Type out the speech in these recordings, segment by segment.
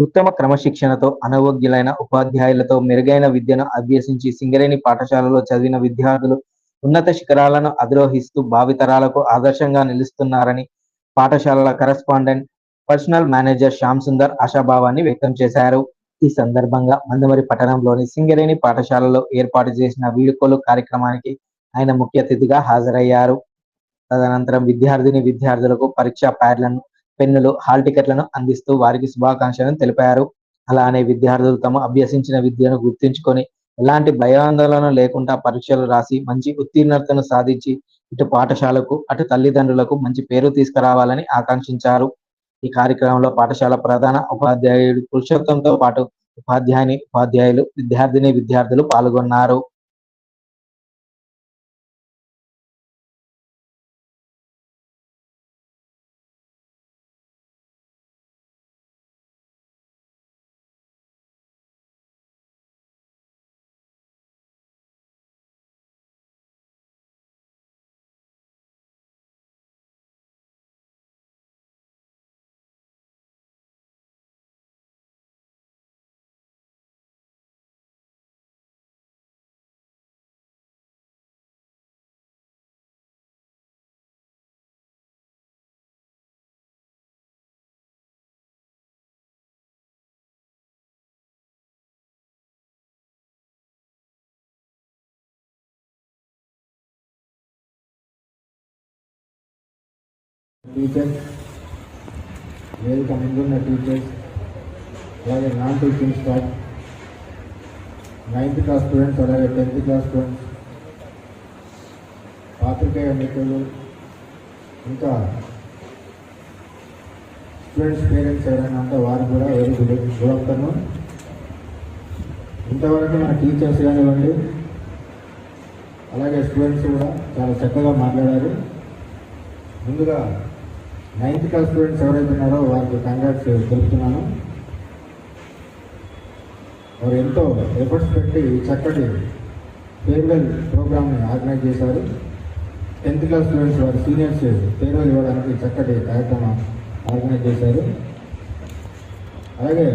ఉత్తమ క్రమశిక్షణతో అనవోగ్యులైన ఉపాధ్యాయులతో మెరుగైన విద్యను అభ్యసించి సింగరేణి పాఠశాలలో చదివిన విద్యార్థులు ఉన్నత శిఖరాలను అధిరోహిస్తూ భావితరాలకు ఆదర్శంగా నిలుస్తున్నారని పాఠశాలల correspondent personal manager Shyam Sundar ఆశాభావాన్ని వ్యక్తం చేశారు. ఈ సందర్భంగా మందమరి పట్టణంలోని సింగరేణి పాఠశాలలో ఏర్పాటు చేసిన వీడుకోలు కార్యక్రమానికి ఆయన ముఖ్య అతిథిగా హాజరయ్యారు. తదనంతరం విద్యార్థిని విద్యార్థులకు పరీక్షా ప్యాడ్లను పెన్నులు హాల్ టికెట్లను అందిస్తూ వారికి శుభాకాంక్షలను తెలిపారు. అలానే విద్యార్థులు తమ అభ్యసించిన విద్యను గుర్తించుకొని ఎలాంటి భయాందోళన లేకుండా పరీక్షలు రాసి మంచి ఉత్తీర్ణతను సాధించి ఇటు పాఠశాలకు అటు తల్లిదండ్రులకు మంచి పేరు తీసుకురావాలని ఆకాంక్షించారు. ఈ కార్యక్రమంలో పాఠశాల ప్రధాన ఉపాధ్యాయుడు పురుషోత్తంతో పాటు ఉపాధ్యాయుని ఉపాధ్యాయులు విద్యార్థిని విద్యార్థులు పాల్గొన్నారు. టీచర్స్ వేదిక ముందున్న టీచర్స్ అలాగే non teaching staff ninth class students అలాగే టెన్త్ క్లాస్ స్టూడెంట్స్ పాత్రికేయ మిత్రులు ఇంకా స్టూడెంట్స్ పేరెంట్స్ ఎవరైనా అంటే వారు కూడా వెరీ గుడ్ గుడ్ ఆఫ్టర్నూన్ ఇంతవరకు మన టీచర్స్ కానివ్వండి అలాగే స్టూడెంట్స్ కూడా చాలా చక్కగా మాట్లాడారు. ముందుగా నైన్త్ క్లాస్ స్టూడెంట్స్ ఎవరైతే ఉన్నారో వారికి కంగ్రాట్స్ తెలుపుతున్నాను. వారు ఎంతో ఎఫర్ట్స్ పెట్టి చక్కటి ఫేర్వెల్ ప్రోగ్రామ్ని ఆర్గనైజ్ చేశారు. టెన్త్ క్లాస్ స్టూడెంట్స్ వారి సీనియర్స్ ఫేర్వెల్ ఇవ్వడానికి చక్కటి కార్యక్రమం ఆర్గనైజ్ చేశారు. అలాగే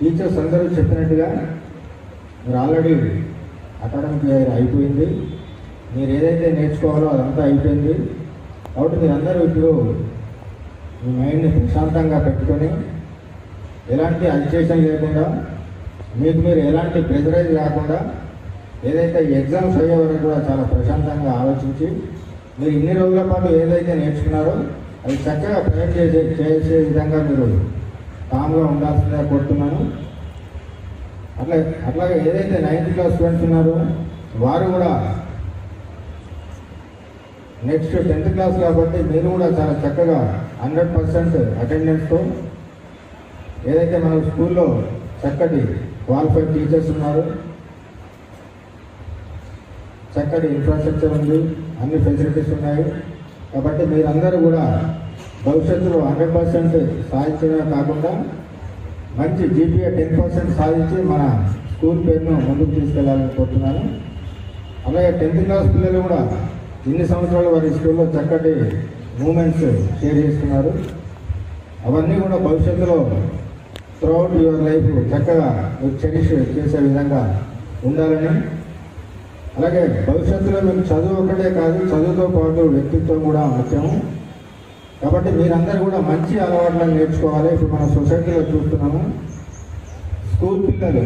టీచర్స్ అందరూ చెప్పినట్టుగా మీరు ఆల్రెడీ అకాడమిక్ ఇయర్ అయిపోయింది. మీరు ఏదైతే నేర్చుకోవాలో అదంతా అయిపోయింది. కాబట్టి మీరందరూ ఇప్పుడు మీ మైండ్ని ప్రశాంతంగా పెట్టుకొని ఎలాంటి అజిటేషన్ లేకుండా మీకు మీరు ఎలాంటి ప్రెజరైజ్ కాకుండా ఏదైతే ఎగ్జామ్స్ అయ్యే వరకు కూడా చాలా ప్రశాంతంగా ఆలోచించి మీరు ఇన్ని రోజుల పాటు ఏదైతే నేర్చుకున్నారో అది చక్కగా ప్రయత్నం చేసే చేసే విధంగా మీరు కామ్గా ఉండాల్సిందిగా కోరుతున్నాను. అట్లా అట్లాగే ఏదైతే నైన్త్ క్లాస్ స్టూడెంట్స్ ఉన్నారో వారు కూడా నెక్స్ట్ టెన్త్ క్లాస్ కాబట్టి మీరు కూడా చాలా చక్కగా హండ్రెడ్ పర్సెంట్ అటెండెన్స్తో ఏదైతే మన స్కూల్లో చక్కటి క్వాలిఫైడ్ టీచర్స్ ఉన్నారు చక్కటి ఇన్ఫ్రాస్ట్రక్చర్ ఉంది అన్ని ఫెసిలిటీస్ ఉన్నాయి. కాబట్టి మీరందరూ కూడా భవిష్యత్తులో హండ్రెడ్ పర్సెంట్ సాధించడమే కాకుండా మంచి జీపీఏ టెన్ పర్సెంట్ సాధించి మన స్కూల్ పేరును ముందుకు తీసుకెళ్ళాలని కోరుతున్నాను. అలాగే టెన్త్ క్లాస్ పిల్లలు కూడా ఇన్ని సంవత్సరాలు వారి స్కూల్లో చక్కటి మూమెంట్స్ షేర్ చేసుకున్నారు. అవన్నీ కూడా భవిష్యత్తులో త్రూఅవుట్ యువర్ లైఫ్ చక్కగా మీరు చెరిష్ చేసే విధంగా ఉండాలని. అలాగే భవిష్యత్తులో మీకు చదువు ఒకటే కాదు చదువుతో పాటు వ్యక్తిత్వం కూడా ముఖ్యము. కాబట్టి మీరందరూ కూడా మంచి అలవాట్లను నేర్చుకోవాలి. ఇప్పుడు మన సొసైటీలో చూస్తున్నాము స్కూల్ పిల్లలు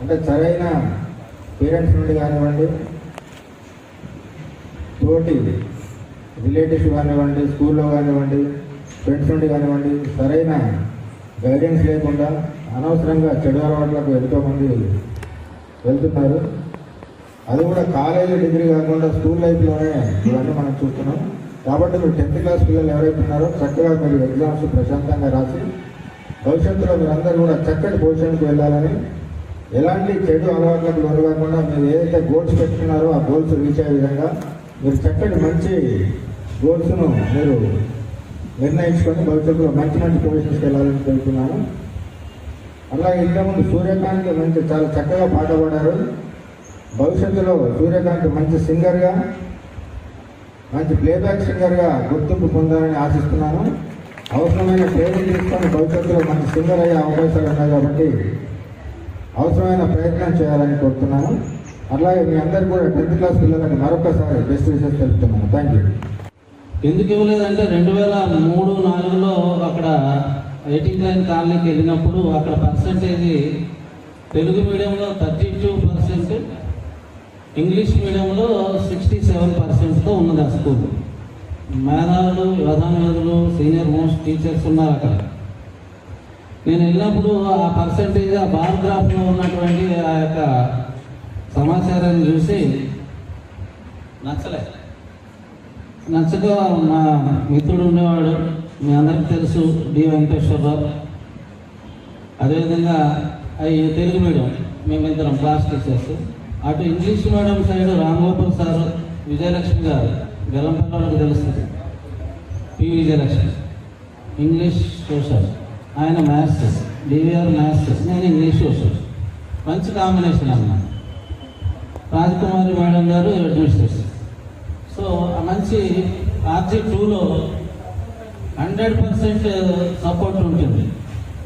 అంటే సరైన పేరెంట్స్ నుండి కానివ్వండి తోటి రిలేటివ్స్ కానివ్వండి స్కూల్లో కానివ్వండి ఫ్రెండ్స్ నుండి కానివ్వండి సరైన గైడెన్స్ లేకుండా అనవసరంగా చెడు అలవాట్లకు ఎంతోమంది వెళ్తున్నారు. అది కూడా కాలేజీ డిగ్రీ కాకుండా స్కూల్ లైఫ్లోనే ఇవన్నీ మనం చూస్తున్నాం. కాబట్టి మీరు టెన్త్ క్లాస్ పిల్లలు ఎవరైతే ఉన్నారో చక్కగా మీరు ఎగ్జామ్స్ ప్రశాంతంగా రాసి భవిష్యత్తులో మీరందరూ కూడా చక్కటి పొజిషన్కి వెళ్ళాలని ఎలాంటి చెడు అలవాట్లకు లోను కాకుండా మీరు ఏదైతే గోల్స్ పెట్టుకున్నారో ఆ గోల్స్ రీచ్ అయ్యే విధంగా మీరు చక్కటి మంచి గోల్స్ను మీరు నిర్ణయించుకొని భవిష్యత్తులో మంచి మంచి పొజిషన్స్కి వెళ్ళాలని తెలుపుతున్నాను అలాగే ఇంతకుముందు సూర్యకాంత్ మంచి చాలా చక్కగా పాట పాడారు భవిష్యత్తులో సూర్యకాంత్ మంచి సింగర్గా మంచి ప్లేబ్యాక్ సింగర్గా గుర్తింపు పొందాలని ఆశిస్తున్నాను. అవసరమైన ట్రైనింగ్ తీసుకొని భవిష్యత్తులో మంచి సింగర్ అయ్యే అవకాశాలు ఉన్నాయి కాబట్టి అవసరమైన ప్రయత్నం చేయాలని కోరుతున్నాను. అలాగే మీ అందరు కూడా టెన్త్ క్లాస్ పిల్లలకు మరొకసారి బెస్ట్ విషయం తెలుపుతున్నాను. థ్యాంక్ యూ ఎందుకు ఇవ్వలేదంటే రెండు వేల మూడు నాలుగులో అక్కడ ఎయిటీన్ లైన్ కాలనీకి వెళ్ళినప్పుడు అక్కడ పర్సంటేజ్ తెలుగు మీడియంలో థర్టీ టూ పర్సెంట్ ఇంగ్లీష్ మీడియంలో సిక్స్టీ సెవెన్ పర్సెంట్తో ఉన్నది ఆ స్కూల్ మేధావులు ప్రధానవేదులు సీనియర్ మోస్ట్ టీచర్స్ ఉన్నారు అక్కడ. నేను వెళ్ళినప్పుడు ఆ పర్సంటేజ్ ఆ బార్ గ్రాఫ్లో ఉన్నటువంటి ఆ యొక్క సమాచారాన్ని చూసి నచ్చలేదు నచ్చక మా మిత్రుడు ఉండేవాడు మీ అందరికి తెలుసు డి వెంకటేశ్వరరావు. అదేవిధంగా అవి తెలుగు మీడియం మేమిద్దరం క్లాస్ టీచర్స్ అటు English medium side Ramagopal sir Vijayalakshmi గారు బెల్లంపల్లి తెలుస్తుంది. పి. విజయలక్ష్మి. English social. ఆయన maths D V R maths నేను ఇంగ్లీష్ సోషల్. మంచి కాంబినేషన్ అన్నాను రాజకుమారి మేడం గారు అడ్మినిస్ట్రేషన్ సో మంచి ఆర్జీ టూలో హండ్రెడ్ పర్సెంట్ సపోర్ట్ ఉంటుంది.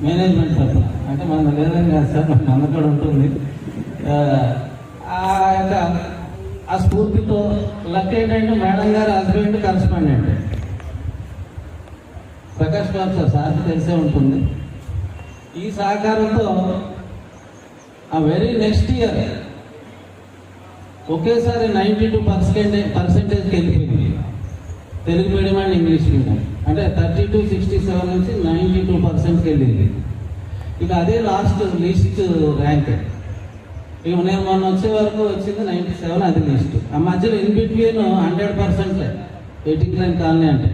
మేనేజ్మెంట్ తరఫున. అంటే మన లేదని కాదు సార్ మన కూడా ఉంటుంది. ఆ, యొక్క ఆ స్ఫూర్తితో లక్ ఏంటంటే మేడం గారు husband correspondent. Prakash Babu sir సార్కి తెలిసే ఉంటుంది. ఈ సహకారంతో ఆ వెరీ నెక్స్ట్ ఇయర్ ఒకేసారి నైంటీ టూ పర్సెంట్ పర్సెంటేజ్కి వెళ్ళిపోయింది Telugu medium and English medium. అంటే థర్టీ టూ సిక్స్టీ సెవెన్ నుంచి నైంటీ టూ పర్సెంట్కి వెళ్ళింది ఇక అదే లాస్ట్ లీస్ట్ ర్యాంక్ ఇక నేను మొన్న వచ్చే వరకు వచ్చింది నైంటీ సెవెన్ అది లిస్ట్ ఆ మధ్యలో in between hundred percent eighty line colony అంటే.